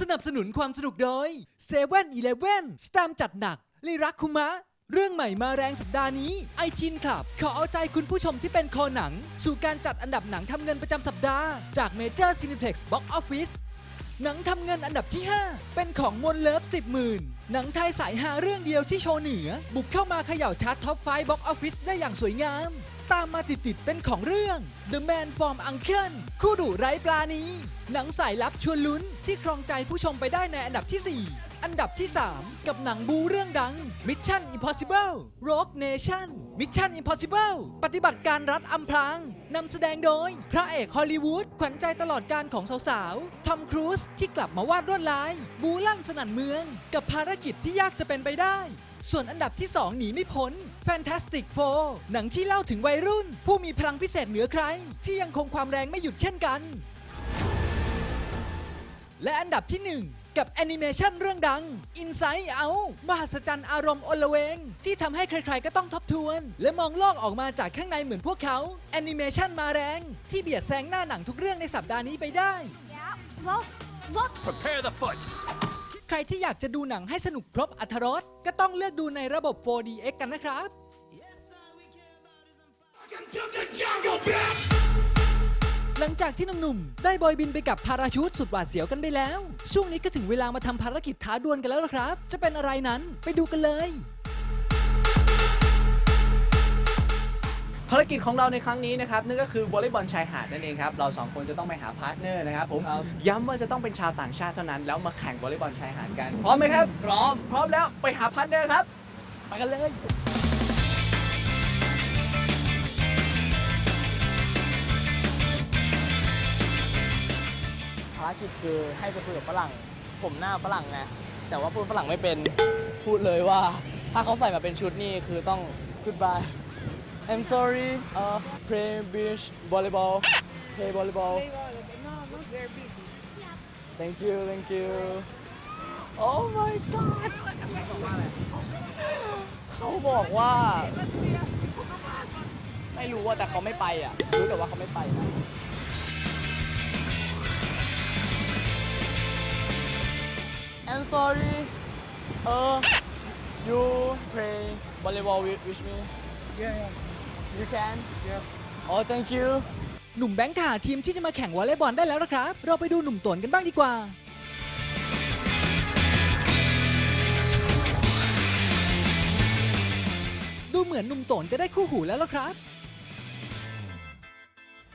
สนับสนุนความสนุกโดยเซเว่นอีเลเว่นสตามจัดหนักลีรักคุมะ เรื่องใหม่มาแรงสัปดาห์นี้ไอจินคลับขอเอาใจคุณผู้ชมที่เป็นคอหนัง สู่การจัดอันดับหนังทำเงินประจำสัปดาห์ จากเมเจอร์ซีนิเพ็กซ์บ็อกออฟฟิศ หนังทำเงินอันดับที่ 5 เป็นของมนเลิฟ10หมื่นหนังไทยสายหาเรื่องเดียวที่โชว์เหนือ บุกเข้ามาเขย่าชาร์ตท็อปไฟบ็อกออฟฟิศได้อย่างสวยงาม ตามมาติดๆเป็นของเรื่อง The Man from Uncle คู่ดุไร้ปลานี้ หนังสายลับชวนลุ้นที่ครองใจผู้ชมไปได้ในอันดับที่ 4 อันดับที่ 3 กับหนังบูเรื่องดัง Mission Impossible Rogue Nation Mission Impossible ปฏิบัติการรัฐอำพรางนำแสดงโดย พระเอกฮอลลีวูดขวัญใจตลอดการของสาวๆทอมครูซที่กลับมาวาดลวดลาย บูลั่นสนั่นเมือง กับภารกิจที่ยากจะเป็นไปได้ ส่วนอันดับที่ 2 หนีไม่พ้น Fantastic Four หนังที่เล่าถึงวัยรุ่น ผู้มีพลังพิเศษเหนือใคร ที่ยังคงความแรงไม่หยุดเช่นกัน และอันดับที่ 1 กับแอนิเมชันเรื่องดัง Inside Out มหัศจรรย์อารมณ์อลเวง ที่ทำให้ใครๆก็ต้องทบทวน และมองโลกออกมาจากข้างในเหมือนพวกเขาแอนิเมชันมาแรง ที่เบียดแซงหน้าหนังทุกเรื่องในสัปดาห์นี้ไปได้ Yeah. Look, look. Prepare the foot. ใครที่อยากจะดูหนังให้สนุกครบอรรถรสก็ต้องเลือกดูในระบบ 4DX กันนะครับ to the jungle best. หลังจากที่หนุ่มๆได้บอยบินไปกับพาราชูตสุดหวาดเสียวกันไปแล้ว ช่วงนี้ก็ถึงเวลามาทำภารกิจท้าดวลกันแล้วล่ะครับ จะเป็นอะไรนั้นไปดูกันเลย ภารกิจของเราในครั้งนี้นะครับนั่นก็คือวอลเลย์บอลชายหาดนั่นเองครับเราสองคนจะต้องไปหาพาร์ทเนอร์นะครับผมย้ำว่าจะต้องเป็นชาวต่างชาติเท่านั้นแล้วมาแข่งวอลเลย์บอลชายหาดกันพร้อมไหมครับพร้อมพร้อมแล้วไปหาพาร์ทเนอร์ครับไปกันเลยารกิจคือให้ไปคุยกับฝรั่ง ผมหน้าฝรั่งไงแต่ว่าพูดฝรั่งไม่เป็นพูดเลยว่า ถ้าเขาใส่มาเป็นชุดนี่คือต้อง goodbye I'm sorry uh play beach volleyball play volleyball thank you thank you oh my god เขาบอกว่า ไม่รู้ว่าแต่เขาไม่ไปอะ รู้แต่ว่าเขาไม่ไปนะ I'm sorry. Uh, you play volleyball with, with me? Yeah, yeah. You can? Yeah. Oh, thank you. หนุ่มแบงค์ค่ะทีมที่จะมาแข่งวอลเลย์บอลได้แล้วนะครับ เราไปดูหนุ่มตนกันบ้างดีกว่า ดูเหมือนหนุ่มตนจะได้คู่หูแล้วล่ะครับ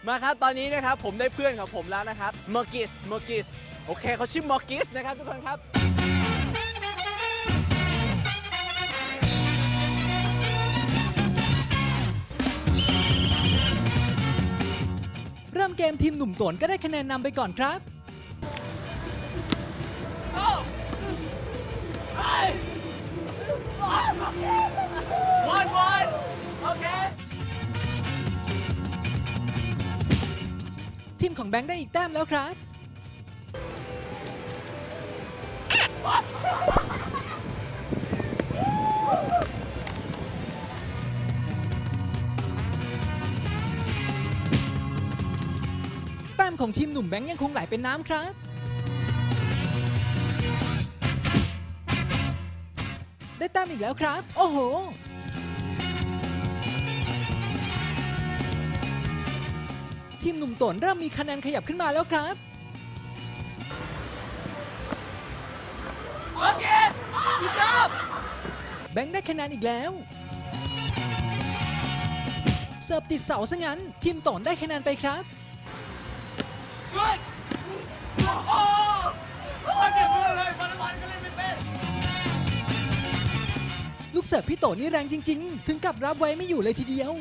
มาครับตอนนี้นะครับผมได้เพื่อนของผมแล้วนะครับเมอร์กิสเมอร์กิสโอเคเขาชื่อมอร์กิสนะครับทุกคนครับ เกมทีมหนุ่มตวนก็ได้คะแนนนำไปก่อนครับทีมของแบงค์ได้อีกแต้มแล้วครับ มของทีมหนุ่มแบงค์ยังคงไหลเป็นน้ำครับ ได้แต้มอีกแล้วครับ โอ้โห ทีมหนุ่มตนเริ่มมีคะแนนขยับขึ้นมาแล้วครับแบงค์ได้คะแนนอีกแล้ว เสิร์ฟติดเสาซะงั้น ทีมโตนได้คะแนนไปครับ ลูกเสิร์ฟพี่โตนี่แรงจริง ๆ ถึงกับรับไว้ไม่อยู่เลยทีเดียว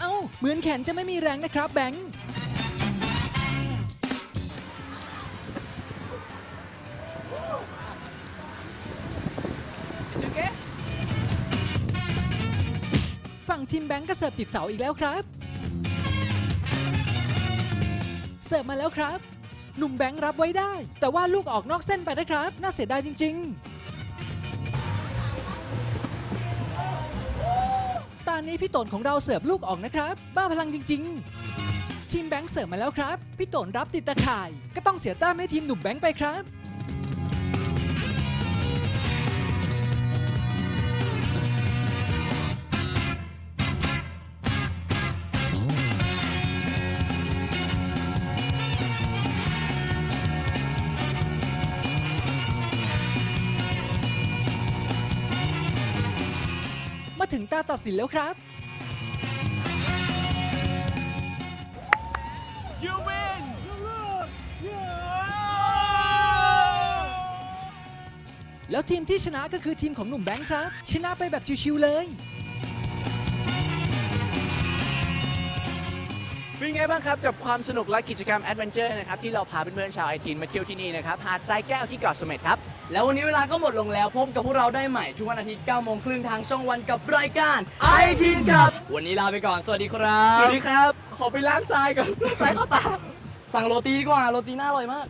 เอ้า เหมือนแขนจะไม่มีแรงนะครับแบงค์ ฝั่งทีมแบงค์ก็เสิร์ฟติดเสาอีกแล้วครับ เสิร์ฟมาแล้วครับ หนุ่มแบงค์รับไว้ได้ แต่ว่าลูกออกนอกเส้นไปนะครับ น่าเสียดายจริง ๆ ตอนนี้พี่ตนของเราเสิร์ฟลูกออกนะครับ บ้าพลังจริง ๆ ทีมแบงค์เสิร์ฟมาแล้วครับ พี่ตนรับติดตะข่าย ก็ต้องเสียแต้มให้ทีมหนุ่มแบงค์ไปครับ ถึงตาตัดสินแล้วครับแล้วทีมที่ชนะก็คือทีมของหนุ่มแบงค์ครับ ชนะไปแบบชิวๆเลย เป็นไงบ้างครับ กับความสนุกและกิจกรรมแอดเวนเจอร์นะครับที่เราพาเพื่อนๆชาวไอทีนมาเที่ยวที่นี่นะครับหาดทรายแก้วที่เกาะเสม็ดครับ แล้ววันนี้เวลาก็หมดลงแล้วพบกับพวกเราได้ใหม่ ทุกวันอาทิตย์9โมงครึ่งทางช่องวันกับรายการไอทีนครับ วันนี้ลาไปก่อน สวัสดีครับ สวัสดีครับ ขอไปล้างทรายก่อนทรายเข้าตาสั่งโรตีดีกว่าโรตีน่าอร่อยมาก